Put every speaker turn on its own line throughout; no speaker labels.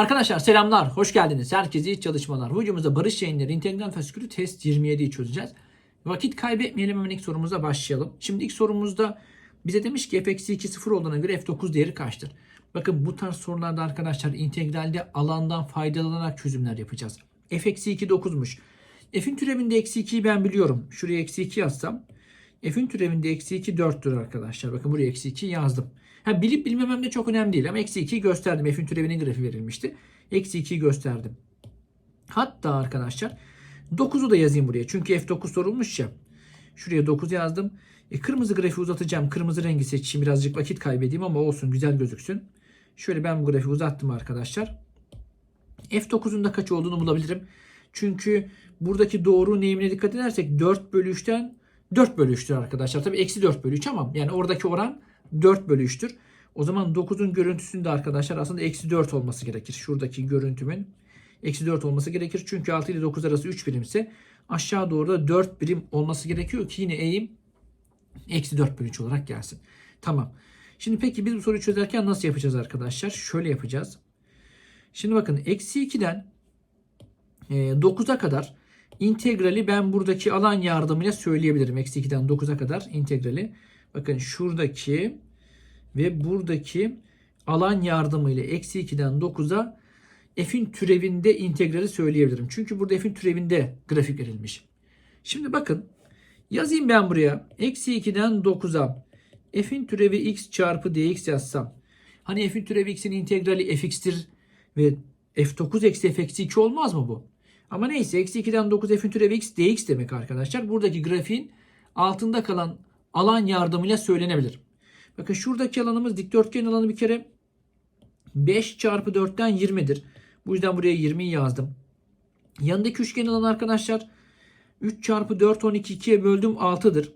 Arkadaşlar selamlar, hoş geldiniz. Herkese iyi çalışmalar. Videomuzda Barış Yayınları İntegral Fasikülü Test 27'yi çözeceğiz. Vakit kaybetmeyelim hemen ilk sorumuza başlayalım. Şimdi ilk sorumuzda bize demiş ki f-2 0 olduğuna göre f9 değeri kaçtır? Bakın bu tarz sorularda arkadaşlar integralde alandan faydalanarak çözümler yapacağız. f-2 9'muş. F'in türevinde eksi 2'yi ben biliyorum. Şuraya eksi 2 yazsam. F'in türevinde eksi 2 4'tür arkadaşlar. Bakın buraya eksi 2 yazdım. Ha, bilip bilmemem de çok önemli değil ama eksi 2'yi gösterdim. F'in türevinin grafiği verilmişti. Eksi 2'yi gösterdim. Hatta arkadaşlar 9'u da yazayım buraya. Çünkü F9 sorulmuş ya. Şuraya 9 yazdım. E, kırmızı grafiği uzatacağım. Kırmızı rengi seçeyim. Birazcık vakit kaybedeyim ama olsun güzel gözüksün. Şöyle ben bu grafiği uzattım arkadaşlar. F9'un da kaç olduğunu bulabilirim. Çünkü buradaki doğru neyimine dikkat edersek 4 bölü 3'ten 4 bölü 3'tür arkadaşlar. Tabi eksi 4 bölü 3 ama yani oradaki oran 4 bölü 3'tür. O zaman 9'un görüntüsünde arkadaşlar aslında eksi 4 olması gerekir. Şuradaki görüntümün eksi 4 olması gerekir. Çünkü 6 ile 9 arası 3 birimse aşağı doğru da 4 birim olması gerekiyor ki yine eğim eksi 4 bölü 3 olarak gelsin. Tamam. Şimdi peki biz bu soruyu çözerken nasıl yapacağız arkadaşlar? Şöyle yapacağız. Şimdi bakın eksi 2'den 9'a kadar integrali ben buradaki alan yardımıyla söyleyebilirim. Eksi 2'den 9'a kadar integrali. Bakın şuradaki ve buradaki alan yardımıyla eksi 2'den 9'a f'in türevinde integrali söyleyebilirim. Çünkü burada f'in türevinde grafik verilmiş. Şimdi bakın yazayım ben buraya. Eksi 2'den 9'a f'in türevi x çarpı dx yazsam. Hani f'in türevi x'in integrali fx'tir ve f9 eksi f eksi 2 olmaz mı bu? Ama neyse eksi 2'den 9 f'in türevi x dx demek arkadaşlar. Buradaki grafiğin altında kalan alan yardımıyla söylenebilir. Bakın şuradaki alanımız dikdörtgen alanı bir kere 5 çarpı 4'ten 20'dir. Bu yüzden buraya 20'yi yazdım. Yanındaki üçgen alanı arkadaşlar 3 çarpı 4 12 2'ye böldüm 6'dır.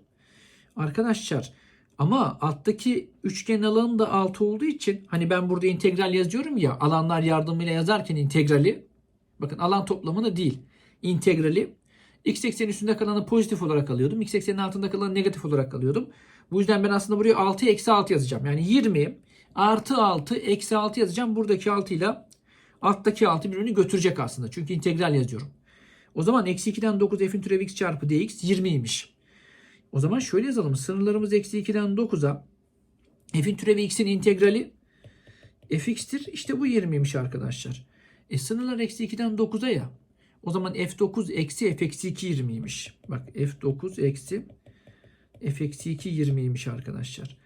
Arkadaşlar ama alttaki üçgen alanı da 6 olduğu için hani ben burada integral yazıyorum ya alanlar yardımıyla yazarken integrali bakın alan toplamını değil integrali x eksenin üstünde kalanı pozitif olarak alıyordum. x eksenin altında kalanı negatif olarak alıyordum. Bu yüzden ben aslında buraya 6 eksi 6 yazacağım. Yani 20 artı 6 eksi 6 yazacağım. Buradaki 6 ile alttaki 6 birbirini götürecek aslında. Çünkü integral yazıyorum. O zaman eksi 2'den 9 f'in türevi x çarpı dx 20'ymiş. O zaman şöyle yazalım. Sınırlarımız eksi 2'den 9'a f'in türevi x'in integrali fx'tir. İşte bu 20'ymiş arkadaşlar. E sınırlar eksi 2'den 9'a ya. O zaman f9 eksi f eksi 2 20'ymiş. Bak f9 eksi f eksi 2 20'ymiş arkadaşlar.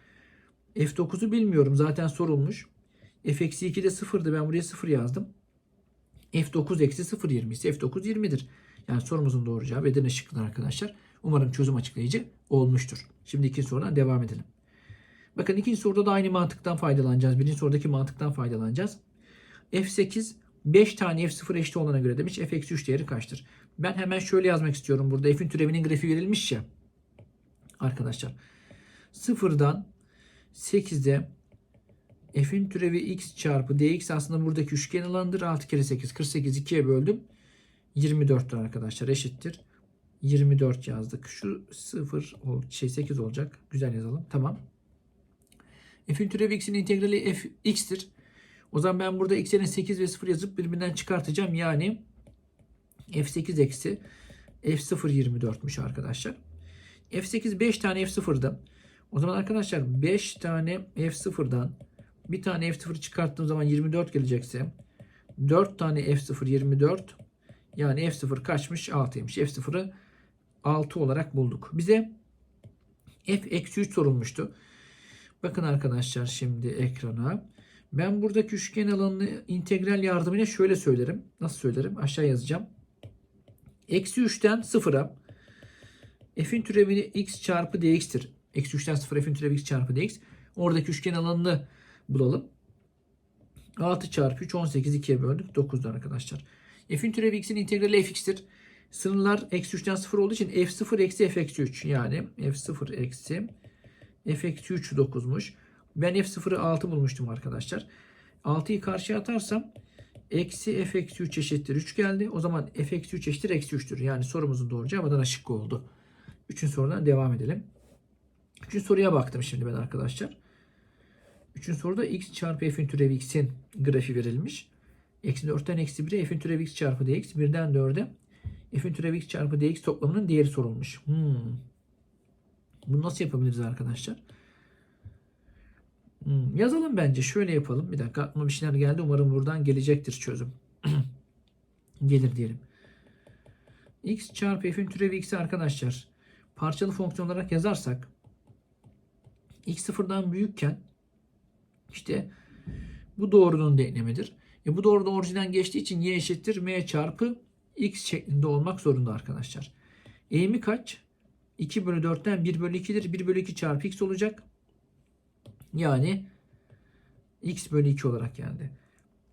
f9'u bilmiyorum zaten sorulmuş. f eksi 2 de 0'dı ben buraya 0 yazdım. f9 eksi 0 20 ise f9 20'dir. Yani sorumuzun doğru cevabı Edirne şıkkıdır arkadaşlar. Umarım çözüm açıklayıcı olmuştur. Şimdi ikinci sorudan devam edelim. Bakın ikinci soruda da aynı mantıktan faydalanacağız. Birinci sorudaki mantıktan faydalanacağız. f8 5 tane f0 eşit olana göre demiş f eksi 3 değeri kaçtır? Ben hemen şöyle yazmak istiyorum. Burada f'in türevinin grafiği verilmiş ya. Arkadaşlar. Sıfırdan 8'e f'in türevi x çarpı dx aslında buradaki üçgen alanıdır. 6 kere 8 48 2'ye böldüm. 24'tür arkadaşlar eşittir. 24 yazdık. Şu 0 şey 8 olacak. Güzel yazalım. Tamam. F'in türevi x'in integrali f x'tir. O zaman ben burada x'lerin 8 ve 0 yazıp birbirinden çıkartacağım. Yani f8 eksi f0 24'müş arkadaşlar. f8 5 tane f0'da. O zaman arkadaşlar 5 tane f0'dan bir tane f0 çıkarttığım zaman 24 gelecekse 4 tane f0 24 yani f0 kaçmış 6'ymış. f0'ı 6 olarak bulduk. Bize f eksi 3 sorulmuştu. Bakın arkadaşlar şimdi ekrana. Ben buradaki üçgen alanını integral yardımıyla şöyle söylerim. Nasıl söylerim? Aşağı yazacağım. Eksi 3'ten 0'a f'in türevini x çarpı dx'tir. Eksi 3'ten 0 f'in türevi x çarpı dx. Oradaki üçgen alanını bulalım. 6 çarpı 3 18 2'ye böldük. 9'dan arkadaşlar. F'in türevi x'in integrali fx'tir. Sınırlar eksi 3'ten 0 olduğu için f0 eksi f eksi 3. Yani f0 eksi f eksi 3 9'muş. Ben f0'ı 6 bulmuştum arkadaşlar. 6'yı karşıya atarsam eksi f eksi 3 eşittir 3 geldi. O zaman f eksi 3 eşittir eksi 3'tür. Yani sorumuzun doğru cevabı Adana şıkkı oldu. Üçüncü sorudan devam edelim. Üçüncü soruya baktım şimdi ben arkadaşlar. Üçüncü soruda x çarpı f'in türevi x'in grafiği verilmiş. Eksi 4'ten eksi 1'e f'in türevi x çarpı dx. 1'den 4'e f'in türevi x çarpı dx toplamının değeri sorulmuş. Hmm. Bunu nasıl yapabiliriz arkadaşlar? Hmm, yazalım bence. Şöyle yapalım. Bir dakika aklıma bir şeyler geldi. Umarım buradan gelecektir çözüm. Gelir diyelim. x çarpı f'in türevi x'i arkadaşlar parçalı fonksiyon olarak yazarsak x sıfırdan büyükken işte bu doğrunun denklemidir. E bu doğru da orijinden geçtiği için y eşittir m çarpı x şeklinde olmak zorunda arkadaşlar. Eğimi kaç? 2 bölü 4'ten 1 bölü 2'dir. 1 bölü 2 çarpı x olacak. Yani x bölü 2 olarak geldi.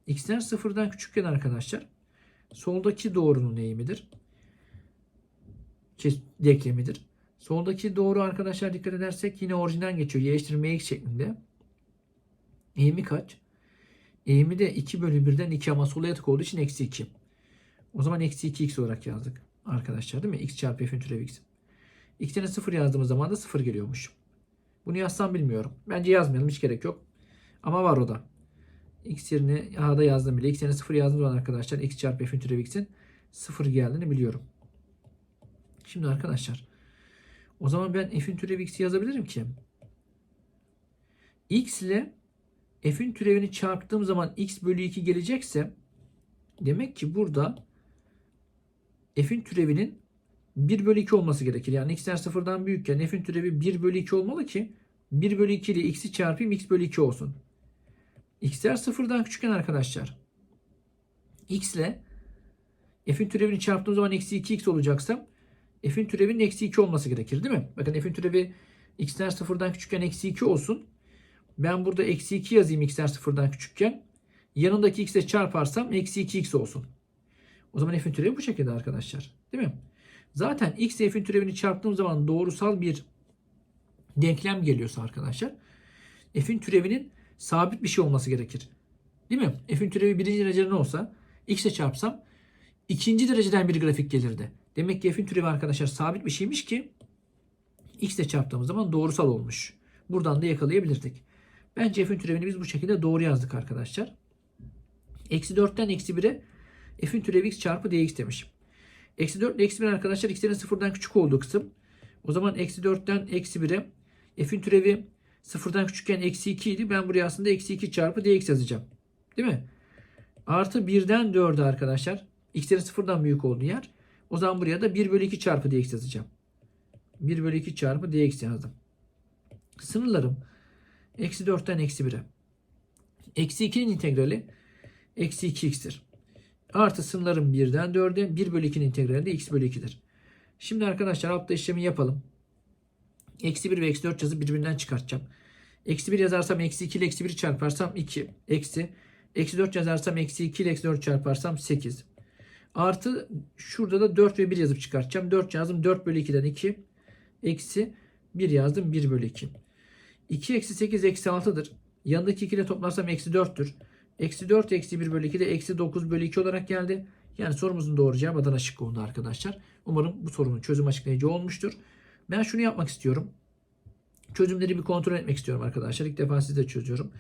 x'ler sıfırdan küçükken arkadaşlar soldaki doğrunun eğimidir. Denklemidir. Soldaki doğru arkadaşlar dikkat edersek yine orijinden geçiyor. Y eşittir mx şeklinde. Eğimi kaç? Eğimi de 2 bölü 1'den 2 ama sola yatık olduğu için eksi 2. O zaman eksi 2x olarak yazdık. Arkadaşlar değil mi? x çarpı f'in türevi x. x'ine 0 yazdığımız zaman da 0 geliyormuş. Bunu yazsam bilmiyorum. Bence yazmayalım. Hiç gerek yok. Ama var o da. x yerine A'da yazdım bile. x yerine 0 yazdığım zaman arkadaşlar x çarpı f'in türevi x'in 0 geldiğini biliyorum. Şimdi arkadaşlar o zaman ben f'in türevi x'i yazabilirim ki x ile f'in türevini çarptığım zaman x bölü 2 gelecekse demek ki burada f'in türevinin 1 bölü 2 olması gerekir. Yani x'ler sıfırdan büyükken f'in türevi 1 bölü 2 olmalı ki 1 bölü 2 ile x'i çarpayım x bölü 2 olsun. x'ler sıfırdan küçükken arkadaşlar x ile f'in türevini çarptığım zaman eksi 2x olacaksa f'in türevinin eksi 2 olması gerekir değil mi? Bakın f'in türevi x'ler sıfırdan küçükken eksi 2 olsun. Ben burada eksi 2 yazayım x'ler sıfırdan küçükken. Yanındaki x'e çarparsam eksi 2x olsun. O zaman f'in türevi bu şekilde arkadaşlar. Değil mi? Zaten x f'in türevini çarptığım zaman doğrusal bir denklem geliyorsa arkadaşlar f'in türevinin sabit bir şey olması gerekir. Değil mi? F'in türevi birinci derecede ne olsa x'e çarpsam ikinci dereceden bir grafik gelirdi. Demek ki f'in türevi arkadaşlar sabit bir şeymiş ki x ile çarptığımız zaman doğrusal olmuş. Buradan da yakalayabilirdik. Bence f'in türevini biz bu şekilde doğru yazdık arkadaşlar. Eksi 4'ten eksi 1'e f'in türevi x çarpı dx demiş. Eksi 4 ile eksi 1 arkadaşlar x'lerin sıfırdan küçük olduğu kısım. O zaman eksi 4'ten eksi 1'e f'in türevi sıfırdan küçükken eksi 2 idi. Ben buraya aslında eksi 2 çarpı dx yazacağım. Değil mi? Artı 1'den 4'e arkadaşlar. x'lerin sıfırdan büyük olduğu yer. O zaman buraya da 1 bölü 2 çarpı dx yazacağım. 1 bölü 2 çarpı dx yazdım. Sınırlarım eksi 4'ten eksi 1'e. Eksi 2'nin integrali eksi 2x'tir. Artı sınırlarım 1'den 4'e 1 bölü 2'nin integrali de x bölü 2'dir. Şimdi arkadaşlar altta işlemi yapalım. Eksi 1 ve eksi 4 yazıp birbirinden çıkartacağım. Eksi 1 yazarsam eksi 2 ile eksi 1 çarparsam 2. Eksi. Eksi 4 yazarsam eksi 2 ile eksi 4 çarparsam 8. Artı şurada da 4 ve 1 yazıp çıkartacağım. 4 yazdım 4 bölü 2'den 2. Eksi 1 yazdım 1 bölü 2. 2 eksi 8 eksi 6'dır. Yanındaki 2 ile toplarsam eksi 4'tür. Eksi 4 eksi 1 bölü 2 de eksi 9 bölü 2 olarak geldi. Yani sorumuzun doğru cevabı Adana şıkkı oldu arkadaşlar. Umarım bu sorunun çözüm açıklayıcı olmuştur. Ben şunu yapmak istiyorum. Çözümleri bir kontrol etmek istiyorum arkadaşlar. İlk defa sizde çözüyorum.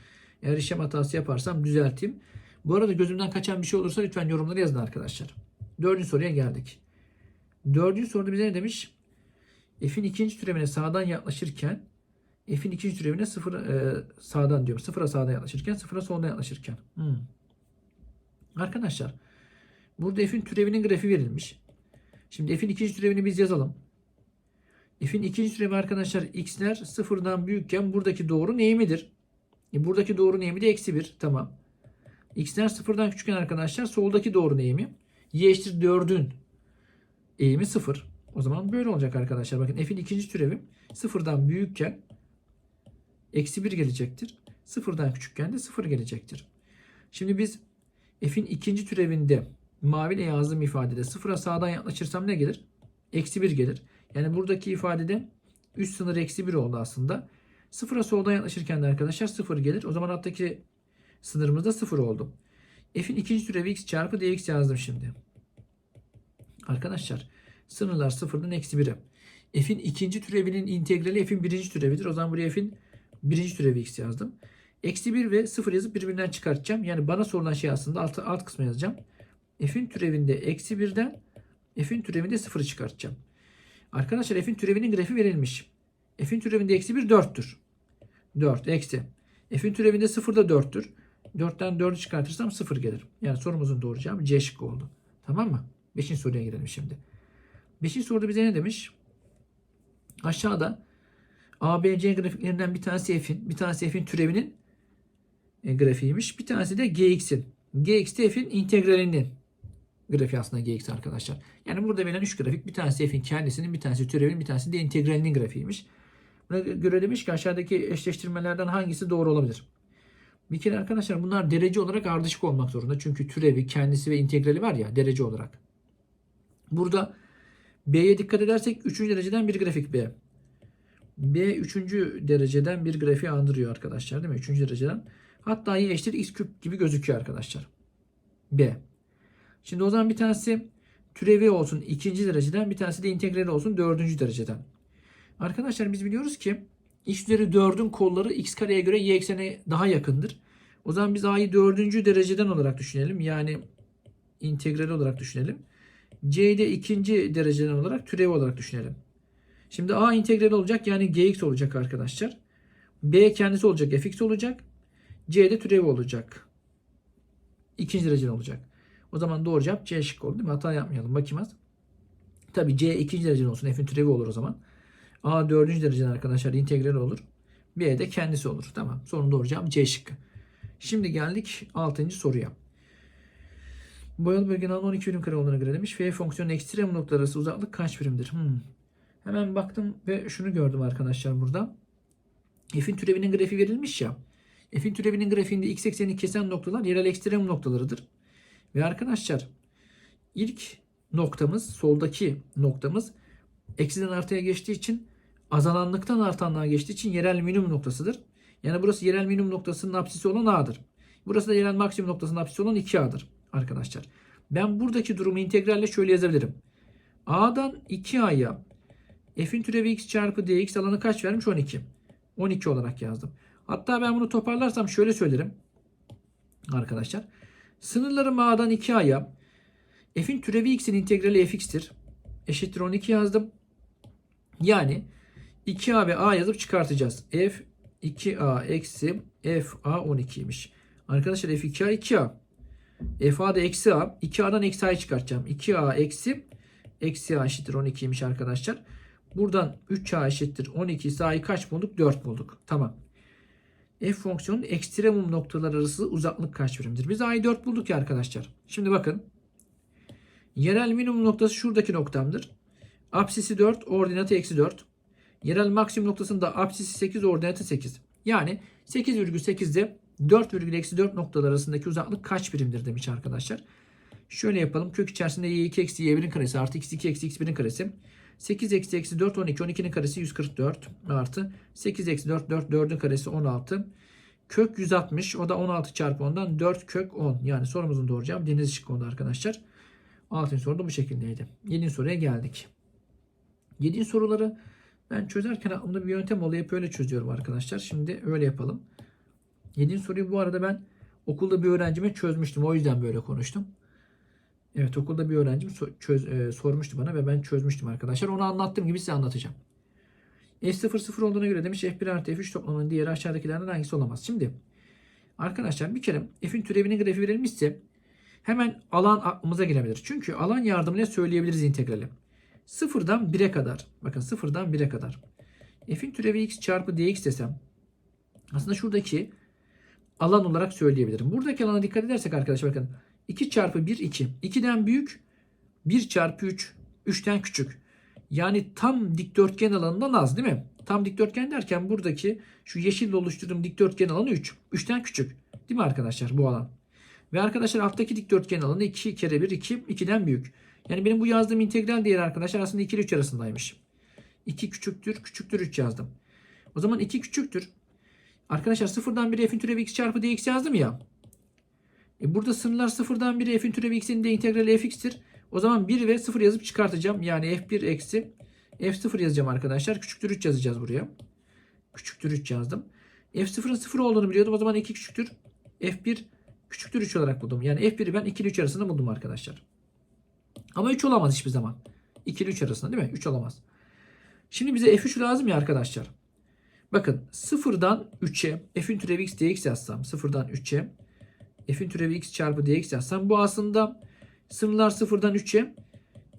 Eğer işlem hatası yaparsam düzelteyim. Bu arada gözümden kaçan bir şey olursa lütfen yorumlara yazın arkadaşlar. Dördüncü soruya geldik. Dördüncü soruda bize ne demiş? F'in ikinci türevine sağdan yaklaşırken F'in ikinci türevine sıfır e, sağdan diyorum. Sıfıra sağdan yaklaşırken sıfıra soldan yaklaşırken. Hmm. Arkadaşlar burada F'in türevinin grafiği verilmiş. Şimdi F'in ikinci türevini biz yazalım. F'in ikinci türevi arkadaşlar x'ler sıfırdan büyükken buradaki doğru neyimidir? E, buradaki doğru neyimi de eksi 1. Tamam. x'ler sıfırdan küçükken arkadaşlar soldaki doğru neyimi? y eşittir 4'ün eğimi 0. O zaman böyle olacak arkadaşlar. Bakın f'in ikinci türevi sıfırdan büyükken eksi 1 gelecektir. Sıfırdan küçükken de 0 gelecektir. Şimdi biz f'in ikinci türevinde maviyle yazdığım ifadede sıfıra sağdan yaklaşırsam ne gelir? Eksi 1 gelir. Yani buradaki ifadede üst sınır eksi 1 oldu aslında. Sıfıra soldan yaklaşırken de arkadaşlar 0 gelir. O zaman alttaki sınırımız da 0 oldu. F'in ikinci türevi x çarpı dx yazdım şimdi. Arkadaşlar sınırlar sıfırdan eksi 1'e. F'in ikinci türevinin integrali f'in birinci türevidir. O zaman buraya f'in birinci türevi x yazdım. Eksi 1 ve 0 yazıp birbirinden çıkartacağım. Yani bana sorulan şey aslında alt, alt kısma yazacağım. F'in türevinde eksi 1'den F'in türevinde 0'ı çıkartacağım. Arkadaşlar F'in türevinin grafiği verilmiş. F'in türevinde eksi 1 4'tür. 4 eksi. F'in türevinde 0 da 4'tür. 4'ten 4'ü çıkartırsam 0 gelir. Yani sorumuzun doğru cevabı C şıkkı oldu. Tamam mı? 5. soruya gelelim şimdi. 5. soruda bize ne demiş? Aşağıda ABC grafiklerinden bir tanesi F'in, bir tanesi F'in türevinin e, grafiğiymiş. Bir tanesi de GX'in. GX de F'in integralinin grafiği aslında GX arkadaşlar. Yani burada verilen 3 grafik bir tanesi F'in kendisinin, bir tanesi türevinin, bir tanesi de integralinin grafiğiymiş. Buna göre demiş ki aşağıdaki eşleştirmelerden hangisi doğru olabilir? Bir kere arkadaşlar bunlar derece olarak ardışık olmak zorunda. Çünkü türevi, kendisi ve integrali var ya derece olarak. Burada B'ye dikkat edersek 3. dereceden bir grafik B. B 3. dereceden bir grafiği andırıyor arkadaşlar değil mi? 3. dereceden. Hatta y eşittir x küp gibi gözüküyor arkadaşlar. B. Şimdi o zaman bir tanesi türevi olsun 2. dereceden bir tanesi de integrali olsun 4. dereceden. Arkadaşlar biz biliyoruz ki x üzeri 4'ün kolları x kareye göre y eksene daha yakındır. O zaman biz a'yı 4. dereceden olarak düşünelim. Yani integral olarak düşünelim. c'yi de 2. dereceden olarak türevi olarak düşünelim. Şimdi a integral olacak yani gx olacak arkadaşlar. b kendisi olacak fx olacak. c de türevi olacak. İkinci dereceden olacak. O zaman doğru cevap C şıkkı oldu değil mi? Hata yapmayalım. Bakayım az. Tabi C ikinci dereceden olsun. F'in türevi olur o zaman. A dördüncü dereceden arkadaşlar integral olur. B de kendisi olur. Tamam. Sorun doğru cevap C şıkkı. Şimdi geldik 6. soruya. Boyalı bölgenin alanı 12 birim kare olduğuna göre demiş. F fonksiyonun ekstrem noktalar arası uzaklık kaç birimdir? Hmm. Hemen baktım ve şunu gördüm arkadaşlar burada. F'in türevinin grafiği verilmiş ya. F'in türevinin grafiğinde x eksenini kesen noktalar yerel ekstrem noktalarıdır. Ve arkadaşlar ilk noktamız soldaki noktamız eksiden artıya geçtiği için azalanlıktan artanlığa geçtiği için yerel minimum noktasıdır. Yani burası yerel minimum noktasının apsisi olan A'dır. Burası da yerel maksimum noktasının apsisi olan 2A'dır arkadaşlar. Ben buradaki durumu integralle şöyle yazabilirim. A'dan 2A'ya f'in türevi x çarpı dx alanı kaç vermiş? 12. 12 olarak yazdım. Hatta ben bunu toparlarsam şöyle söylerim. Arkadaşlar. Sınırlarım A'dan 2A'ya f'in türevi x'in integrali fx'tir. Eşittir 12 yazdım. Yani 2A ve A yazıp çıkartacağız. F 2A eksi F A 12'ymiş. Arkadaşlar F 2A 2A. F A da eksi A. 2A'dan eksi A'yı çıkartacağım. 2A eksi eksi A eşittir 12'ymiş arkadaşlar. Buradan 3A eşittir 12 ise A'yı kaç bulduk? 4 bulduk. Tamam. F fonksiyonun ekstremum noktalar arası uzaklık kaç birimdir? Biz A'yı 4 bulduk ya arkadaşlar. Şimdi bakın. Yerel minimum noktası şuradaki noktamdır. Apsisi 4, ordinatı eksi 4. Yerel maksimum noktasında apsisi 8, ordinatı 8. Yani 8,8'de 4,4 noktalar arasındaki uzaklık kaç birimdir demiş arkadaşlar. Şöyle yapalım. Kök içerisinde y2 eksi y1'in karesi artı x2 eksi x1'in karesi. 8 eksi eksi 4 12. 12'nin karesi 144 artı 8 eksi 4 4 4'ün karesi 16. Kök 160 o da 16 çarpı 10'dan 4 kök 10. Yani sorumuzun doğru cevabı deniz şıkkı oldu arkadaşlar. 6. soru da bu şekildeydi. 7. soruya geldik. 7. soruları ben çözerken aklımda bir yöntem oluyor. Hep öyle çözüyorum arkadaşlar. Şimdi öyle yapalım. 7. soruyu bu arada ben okulda bir öğrencime çözmüştüm. O yüzden böyle konuştum. Evet okulda bir öğrencim çöz, e, sormuştu bana ve ben çözmüştüm arkadaşlar. Onu anlattığım gibi size anlatacağım. F0 0 olduğuna göre demiş F1 artı F3 toplamının diğeri aşağıdakilerden hangisi olamaz? Şimdi arkadaşlar bir kere F'in türevinin grafiği verilmişse hemen alan aklımıza gelebilir. Çünkü alan yardımıyla söyleyebiliriz integrali. Sıfırdan 1'e kadar. Bakın sıfırdan 1'e kadar. F'in türevi x çarpı dx desem aslında şuradaki alan olarak söyleyebilirim. Buradaki alana dikkat edersek arkadaşlar bakın 2 çarpı 1 2. 2'den büyük 1 çarpı 3 3'ten küçük. Yani tam dikdörtgen alanından az değil mi? Tam dikdörtgen derken buradaki şu yeşille oluşturduğum dikdörtgen alanı 3. 3'ten küçük. Değil mi arkadaşlar bu alan? Ve arkadaşlar alttaki dikdörtgen alanı 2 kere 1 2 2'den büyük. Yani benim bu yazdığım integral değeri arkadaşlar aslında 2 ile 3 arasındaymış. 2 küçüktür küçüktür 3 yazdım. O zaman 2 küçüktür. Arkadaşlar sıfırdan 1 f'in türevi x çarpı dx yazdım ya. E burada sınırlar sıfırdan 1'e f'in türevi x'in de integrali fx'tir. O zaman 1 ve 0 yazıp çıkartacağım. Yani f1 eksi f0 yazacağım arkadaşlar. Küçüktür 3 yazacağız buraya. Küçüktür 3 yazdım. F0'ın 0 olduğunu biliyordum. O zaman 2 küçüktür. F1 küçüktür 3 olarak buldum. Yani F1'i ben 2 ile 3 arasında buldum arkadaşlar. Ama 3 olamaz hiçbir zaman. 2 ile 3 arasında değil mi? 3 olamaz. Şimdi bize F3 lazım ya arkadaşlar. Bakın 0'dan 3'e f'in türevi x dx yazsam 0'dan 3'e f'in türevi x çarpı dx yazsam bu aslında sınırlar 0'dan 3'e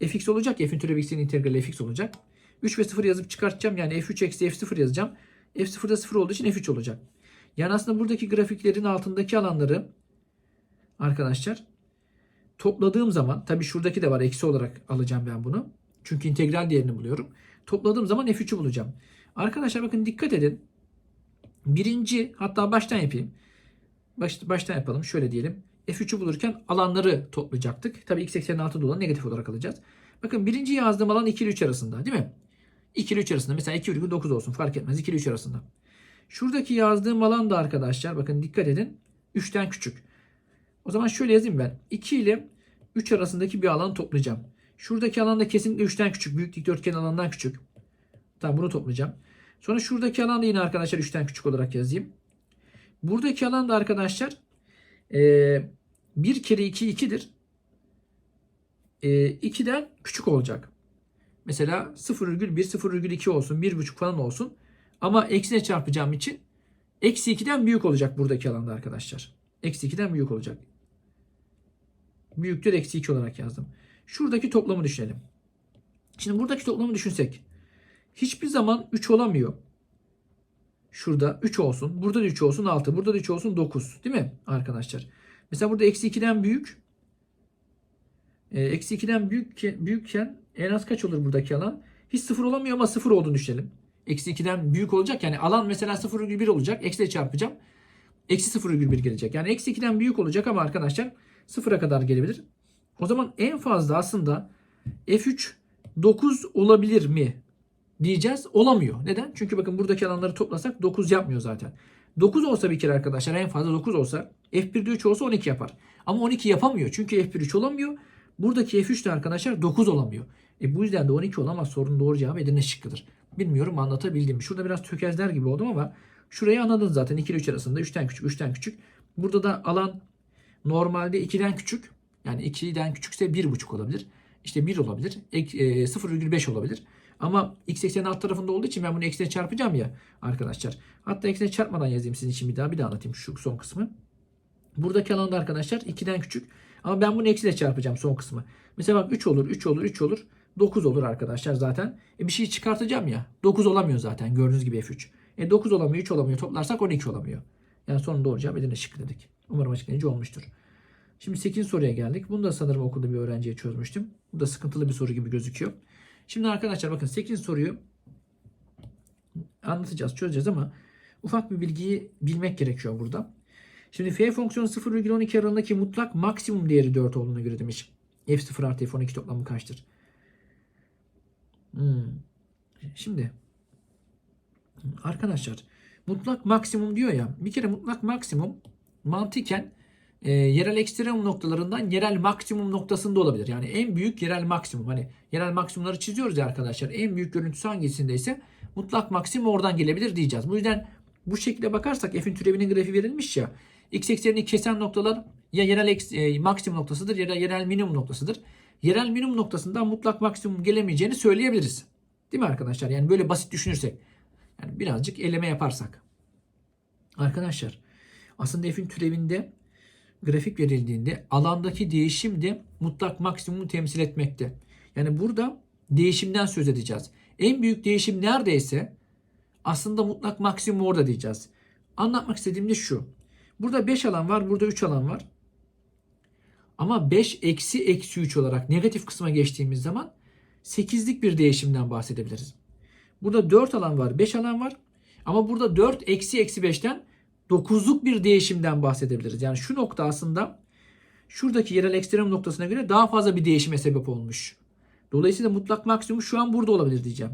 fx olacak. F'in türevi x'in integrali fx olacak. 3 ve 0 yazıp çıkartacağım. Yani f3 eksi f0 yazacağım. f0'da 0 olduğu için f3 olacak. Yani aslında buradaki grafiklerin altındaki alanları arkadaşlar topladığım zaman tabi şuradaki de var eksi olarak alacağım ben bunu. Çünkü integral değerini buluyorum. Topladığım zaman f3'ü bulacağım. Arkadaşlar bakın dikkat edin. Birinci hatta baştan yapayım. Baş, baştan yapalım. Şöyle diyelim. F3'ü bulurken alanları toplayacaktık. Tabii x eksenin altında olan negatif olarak alacağız. Bakın birinci yazdığım alan 2 ile 3 arasında değil mi? 2 ile 3 arasında. Mesela 2,9 olsun fark etmez. 2 ile 3 arasında. Şuradaki yazdığım alan da arkadaşlar bakın dikkat edin. 3'ten küçük. O zaman şöyle yazayım ben. 2 ile 3 arasındaki bir alan toplayacağım. Şuradaki alan da kesinlikle 3'ten küçük. Büyük dikdörtgen alandan küçük. Tamam bunu toplayacağım. Sonra şuradaki alan da yine arkadaşlar 3'ten küçük olarak yazayım. Buradaki alan da arkadaşlar e, 1 kere 2 2'dir. E, 2'den küçük olacak. Mesela 0,1 0,2 olsun 1,5 falan olsun. Ama eksine çarpacağım için eksi 2'den büyük olacak buradaki alanda arkadaşlar. Eksi 2'den büyük olacak. Büyüktür eksi 2 olarak yazdım. Şuradaki toplamı düşünelim. Şimdi buradaki toplamı düşünsek. Hiçbir zaman 3 olamıyor. Şurada 3 olsun. Burada da 3 olsun 6. Burada da 3 olsun 9. Değil mi arkadaşlar? Mesela burada eksi 2'den büyük. E, eksi 2'den büyük, büyükken en az kaç olur buradaki alan? Hiç 0 olamıyor ama 0 olduğunu düşünelim. Eksi 2'den büyük olacak. Yani alan mesela 0,1 olacak. Eksi çarpacağım. Eksi 0,1 gelecek. Yani eksi 2'den büyük olacak ama arkadaşlar 0'a kadar gelebilir. O zaman en fazla aslında F3 9 olabilir mi? Diyeceğiz. Olamıyor. Neden? Çünkü bakın buradaki alanları toplasak 9 yapmıyor zaten. 9 olsa bir kere arkadaşlar en fazla 9 olsa F1'de 3 olsa 12 yapar. Ama 12 yapamıyor. Çünkü F1 3 olamıyor. Buradaki F3 de arkadaşlar 9 olamıyor. E bu yüzden de 12 olamaz. Sorunun doğru cevabı Edirne şıkkıdır. Bilmiyorum anlatabildim mi? Şurada biraz tökezler gibi oldum ama şurayı anladın zaten. 2 ile 3 arasında 3'ten küçük 3'ten küçük. Burada da alan normalde 2'den küçük. Yani 2'den küçükse 1,5 olabilir. İşte 1 olabilir. E, 0,5 olabilir. Ama x eksenin alt tarafında olduğu için ben bunu eksiyle çarpacağım ya arkadaşlar. Hatta eksiyle çarpmadan yazayım sizin için bir daha. Bir daha anlatayım şu son kısmı. Buradaki alanda arkadaşlar 2'den küçük. Ama ben bunu eksiyle çarpacağım son kısmı. Mesela bak 3 olur, 3 olur, 3 olur. 9 olur arkadaşlar zaten. E bir şey çıkartacağım ya. 9 olamıyor zaten gördüğünüz gibi F3. E 9 olamıyor, 3 olamıyor. Toplarsak 12 olamıyor. Yani sonunda cevap Edirne şıkkı dedik. Umarım açıklayıcı olmuştur. Şimdi 8. soruya geldik. Bunu da sanırım okulda bir öğrenciye çözmüştüm. Bu da sıkıntılı bir soru gibi gözüküyor. Şimdi arkadaşlar bakın 8. soruyu anlatacağız, çözeceğiz ama ufak bir bilgiyi bilmek gerekiyor burada. Şimdi f fonksiyonu 0,12 aralığındaki mutlak maksimum değeri 4 olduğuna göre demiş. f0 artı f12 toplamı kaçtır? Hmm. Şimdi arkadaşlar mutlak maksimum diyor ya bir kere mutlak maksimum mantıken e, yerel ekstremum noktalarından yerel maksimum noktasında olabilir. Yani en büyük yerel maksimum. Hani yerel maksimumları çiziyoruz ya arkadaşlar. En büyük görüntüsü hangisindeyse mutlak maksimum oradan gelebilir diyeceğiz. Bu yüzden bu şekilde bakarsak f'in türevinin grafiği verilmiş ya. X eksenini kesen noktalar ya yerel eks, e, maksimum noktasıdır ya da yerel minimum noktasıdır. Yerel minimum noktasından mutlak maksimum gelemeyeceğini söyleyebiliriz. Değil mi arkadaşlar? Yani böyle basit düşünürsek. Yani birazcık eleme yaparsak. Arkadaşlar aslında f'in türevinde grafik verildiğinde alandaki değişim de mutlak maksimumu temsil etmekte. Yani burada değişimden söz edeceğiz. En büyük değişim neredeyse aslında mutlak maksimum orada diyeceğiz. Anlatmak istediğim de şu. Burada 5 alan var, burada 3 alan var. Ama 5 eksi eksi 3 olarak negatif kısma geçtiğimiz zaman 8'lik bir değişimden bahsedebiliriz. Burada 4 alan var, 5 alan var. Ama burada 4 eksi eksi 5'ten 9'luk bir değişimden bahsedebiliriz. Yani şu nokta aslında şuradaki yerel ekstrem noktasına göre daha fazla bir değişime sebep olmuş. Dolayısıyla mutlak maksimum şu an burada olabilir diyeceğim.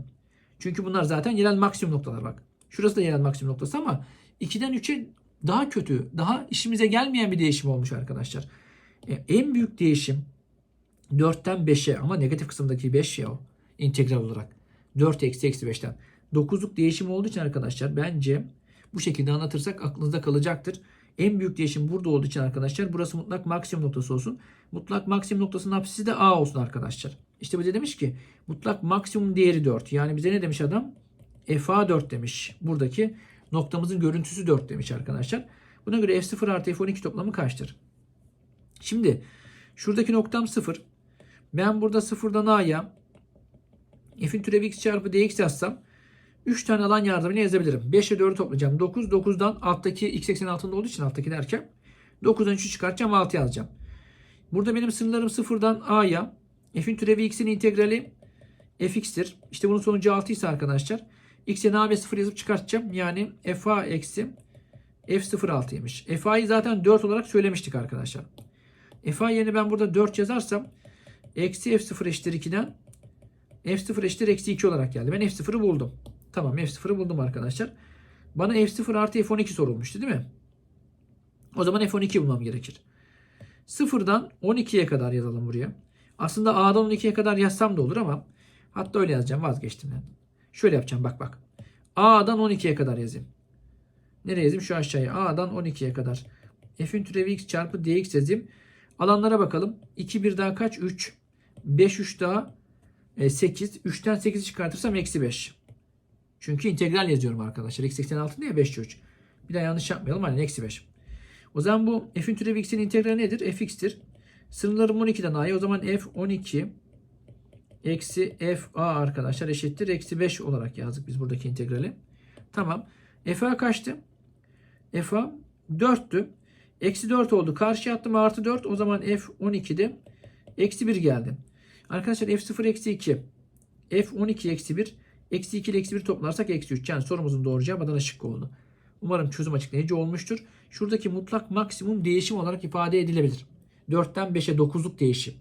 Çünkü bunlar zaten yerel maksimum noktalar bak. Şurası da yerel maksimum noktası ama 2'den 3'e daha kötü, daha işimize gelmeyen bir değişim olmuş arkadaşlar. E, en büyük değişim 4'ten 5'e ama negatif kısımdaki 5 ya o integral olarak. 4 eksi eksi 5'ten. 9'luk değişim olduğu için arkadaşlar bence bu şekilde anlatırsak aklınızda kalacaktır. En büyük değişim burada olduğu için arkadaşlar burası mutlak maksimum noktası olsun. Mutlak maksimum noktasının apsisi de A olsun arkadaşlar. İşte bize demiş ki mutlak maksimum değeri 4. Yani bize ne demiş adam? FA 4 demiş. Buradaki noktamızın görüntüsü 4 demiş arkadaşlar. Buna göre F0 artı F12 toplamı kaçtır? Şimdi şuradaki noktam 0. Ben burada sıfırdan A'ya f'in türevi x çarpı dx yazsam 3 tane alan yardımıyla yazabilirim. 5 ile 4'ü toplayacağım. 9. 9'dan alttaki x eksenin altında olduğu için alttaki derken 9'dan 3'ü çıkartacağım 6 yazacağım. Burada benim sınırlarım sıfırdan a'ya f'in türevi x'in integrali fx'tir. İşte bunun sonucu 6 ise arkadaşlar x yerine a ve 0 yazıp çıkartacağım. Yani fa eksi f0 6'ymış. fa'yı zaten 4 olarak söylemiştik arkadaşlar. fa yerine ben burada 4 yazarsam eksi f0 eşittir 2'den f0 eşittir eksi 2 olarak geldi. Ben f0'ı buldum. Tamam f0'ı buldum arkadaşlar. Bana f0 artı f12 sorulmuştu değil mi? O zaman f12 bulmam gerekir. 0'dan 12'ye kadar yazalım buraya. Aslında a'dan 12'ye kadar yazsam da olur ama hatta öyle yazacağım vazgeçtim ben. Şöyle yapacağım bak bak. a'dan 12'ye kadar yazayım. Nereye yazayım? Şu aşağıya. a'dan 12'ye kadar. f'in türevi x çarpı dx yazayım. Alanlara bakalım. 2 bir daha kaç? 3. 5 3 daha 8. 3'ten 8'i çıkartırsam eksi 5. Çünkü integral yazıyorum arkadaşlar. X 86 diye 5 3. Bir daha yanlış yapmayalım. Aynen eksi 5. O zaman bu f'in türevi x'in integrali nedir? fx'tir. Sınırlarım 12'den a'ya. O zaman f 12 eksi f a arkadaşlar eşittir. Eksi 5 olarak yazdık biz buradaki integrali. Tamam. f a kaçtı? f a 4'tü. Eksi 4 oldu. Karşıya attım artı 4. O zaman f 12'di. Eksi 1 geldi. Arkadaşlar f0 eksi 2. f12 eksi 1. Eksi 2 ile eksi 1 toplarsak eksi 3. Yani sorumuzun doğru cevabı Adana şıkkı oldu. Umarım çözüm açıklayıcı olmuştur. Şuradaki mutlak maksimum değişim olarak ifade edilebilir. 4'ten 5'e 9'luk değişim.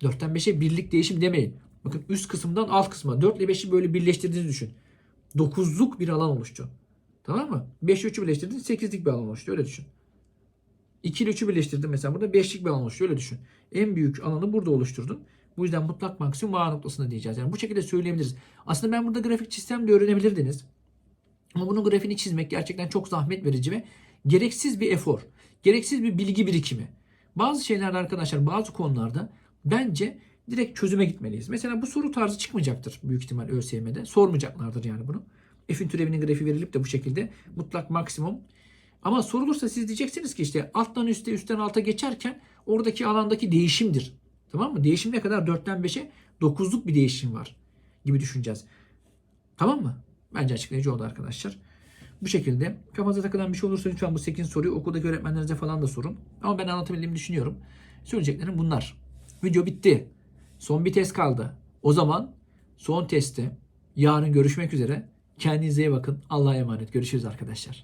4'ten 5'e birlik değişim demeyin. Bakın üst kısımdan alt kısma 4 ile 5'i böyle birleştirdiğinizi düşün. 9'luk bir alan oluştu. Tamam mı? 5 ile 3'ü birleştirdin 8'lik bir alan oluştu. Öyle düşün. 2 ile 3'ü birleştirdin mesela burada 5'lik bir alan oluştu. Öyle düşün. En büyük alanı burada oluşturdun. Bu yüzden mutlak maksimum A noktasında diyeceğiz. Yani bu şekilde söyleyebiliriz. Aslında ben burada grafik çizsem de öğrenebilirdiniz. Ama bunun grafiğini çizmek gerçekten çok zahmet verici ve gereksiz bir efor. Gereksiz bir bilgi birikimi. Bazı şeylerde arkadaşlar bazı konularda bence direkt çözüme gitmeliyiz. Mesela bu soru tarzı çıkmayacaktır büyük ihtimal ÖSYM'de. Sormayacaklardır yani bunu. F'in türevinin grafiği verilip de bu şekilde mutlak maksimum. Ama sorulursa siz diyeceksiniz ki işte alttan üste üstten alta geçerken oradaki alandaki değişimdir. Tamam mı? Değişim ne kadar? 4'ten 5'e 9'luk bir değişim var gibi düşüneceğiz. Tamam mı? Bence açıklayıcı oldu arkadaşlar. Bu şekilde kafanıza takılan bir şey olursa lütfen bu 8 soruyu okuldaki öğretmenlerinize falan da sorun. Ama ben anlatabildiğimi düşünüyorum. Söyleyeceklerim bunlar. Video bitti. Son bir test kaldı. O zaman son testte yarın görüşmek üzere. Kendinize iyi bakın. Allah'a emanet. Görüşürüz arkadaşlar.